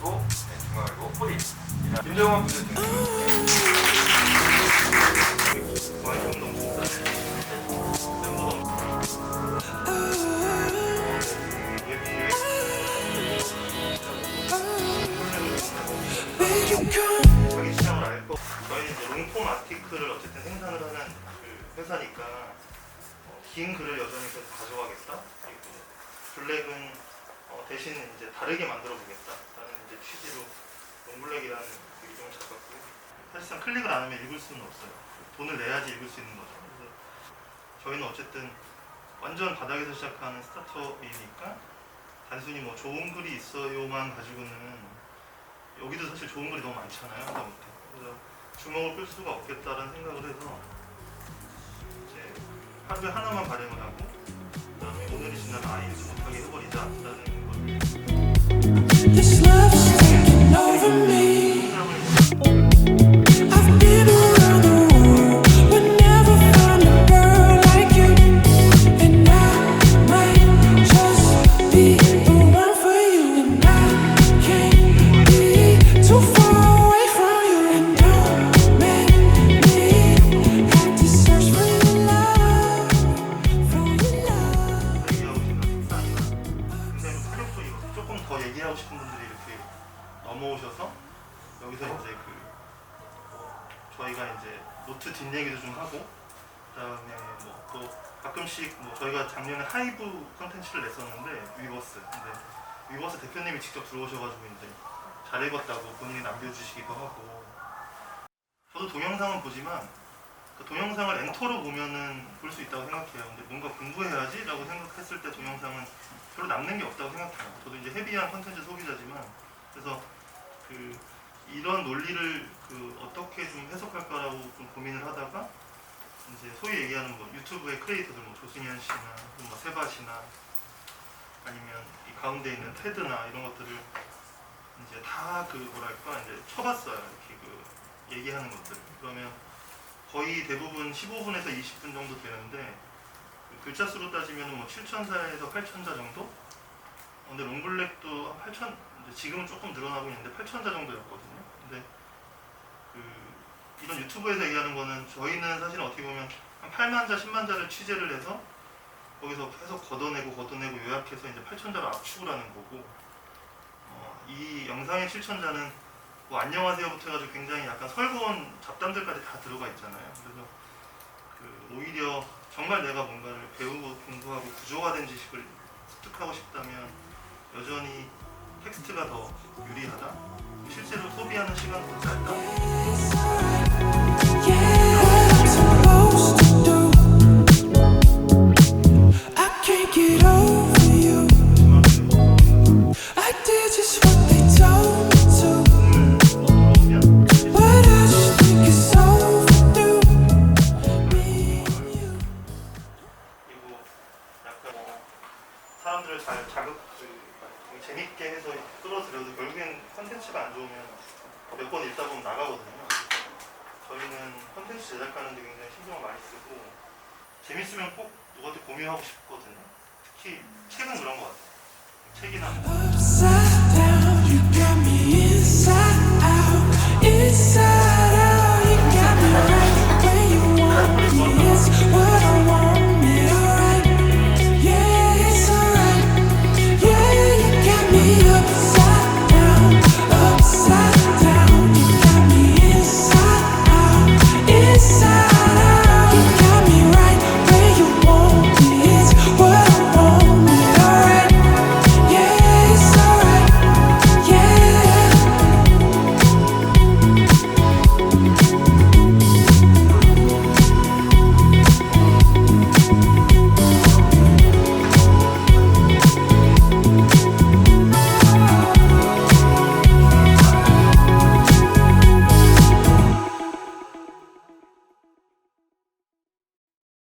또 네. 김정환 부대팀. 많이 좀 넘습니다. 자기 시장을 알고 저희는 롱폼 아티클을 어쨌든 생산을 하는 그 회사니까 어, 긴 글을 여전히 가져가겠다. 그리고 블랙은 어, 대신 이제 다르게 만들어 보겠다라는 이제 취지로 롱블랙이라는 그 이름을 잡았고요. 사실상 클릭을 안 하면 읽을 수는 없어요. 돈을 내야지 읽을 수 있는 거죠. 그래서 저희는 어쨌든 완전 바닥에서 시작하는 스타트업이니까 단순히 뭐 좋은 글이 있어요만 가지고는 여기도 사실 좋은 글이 너무 많잖아요. 하다 못해. 그래서 주먹을 끌 수가 없겠다라는 생각을 해서 이제 하루에 하나만 발행을 하고 그다음에 오늘이 지나면 아예 읽지 못하게 해버리자라는 걸 This love 얘기하고 싶은 분들이 이렇게 넘어오셔서 여기서 이제 그 뭐, 저희가 이제 노트 뒷얘기도 좀 하고 그다음에 뭐 또 가끔씩 뭐 저희가 작년에 하이브 컨텐츠를 냈었는데 위버스. 근데 위버스 대표님이 직접 들어오셔가지고 이제 잘 읽었다고 본인이 남겨주시기도 하고. 저도 동영상은 보지만 그 동영상을 엔터로 보면은 볼 수 있다고 생각해요. 근데 뭔가 공부해야지라고 생각했을 때 동영상은 별로 남는 게 없다고 생각해요. 저도 이제 헤비한 컨텐츠 소비자지만 그래서 그 이런 논리를 그 어떻게 좀 해석할까라고 좀 고민을 하다가 이제 소위 얘기하는 뭐 유튜브의 크리에이터들 뭐 조승현 씨나 뭐 세바 씨나 아니면 이 가운데 있는 테드나 이런 것들을 이제 다 그 뭐랄까 이제 쳐봤어요. 이렇게 그 얘기하는 것들. 그러면 거의 대부분 15분에서 20분 정도 되는데 그 글자 수로 따지면 뭐 7천자에서 8천자 정도? 어, 근데 롱블랙도 8천 이제 지금은 조금 늘어나고 있는데 8천자 정도였거든요. 근데 그 이런 유튜브에서 얘기하는 거는 저희는 사실 어떻게 보면 한 8만 자, 10만 자를 취재를 해서 거기서 계속 걷어내고 걷어내고 요약해서 이제 8천자를 압축을 하는 거고 어, 이 영상의 7천자는 뭐 안녕하세요부터 해가지고 굉장히 약간 설거운 잡담들까지 다 들어가 있잖아요. 그래서 그 오히려 정말 내가 뭔가를 배우고 공부하고 구조화된 지식을 습득하고 싶다면 여전히 텍스트가 더 유리하다. 실제로 소비하는 시간도 짧다. 재밌게 해서 끌어들여도 결국엔 컨텐츠가 안 좋으면 몇 번 읽다 보면 나가거든요. 저희는 컨텐츠 제작하는데 굉장히 신경을 많이 쓰고 재밌으면 꼭 누구한테 공유하고 싶거든요. 특히 책은 그런 것 같아요. 책이나 뭐.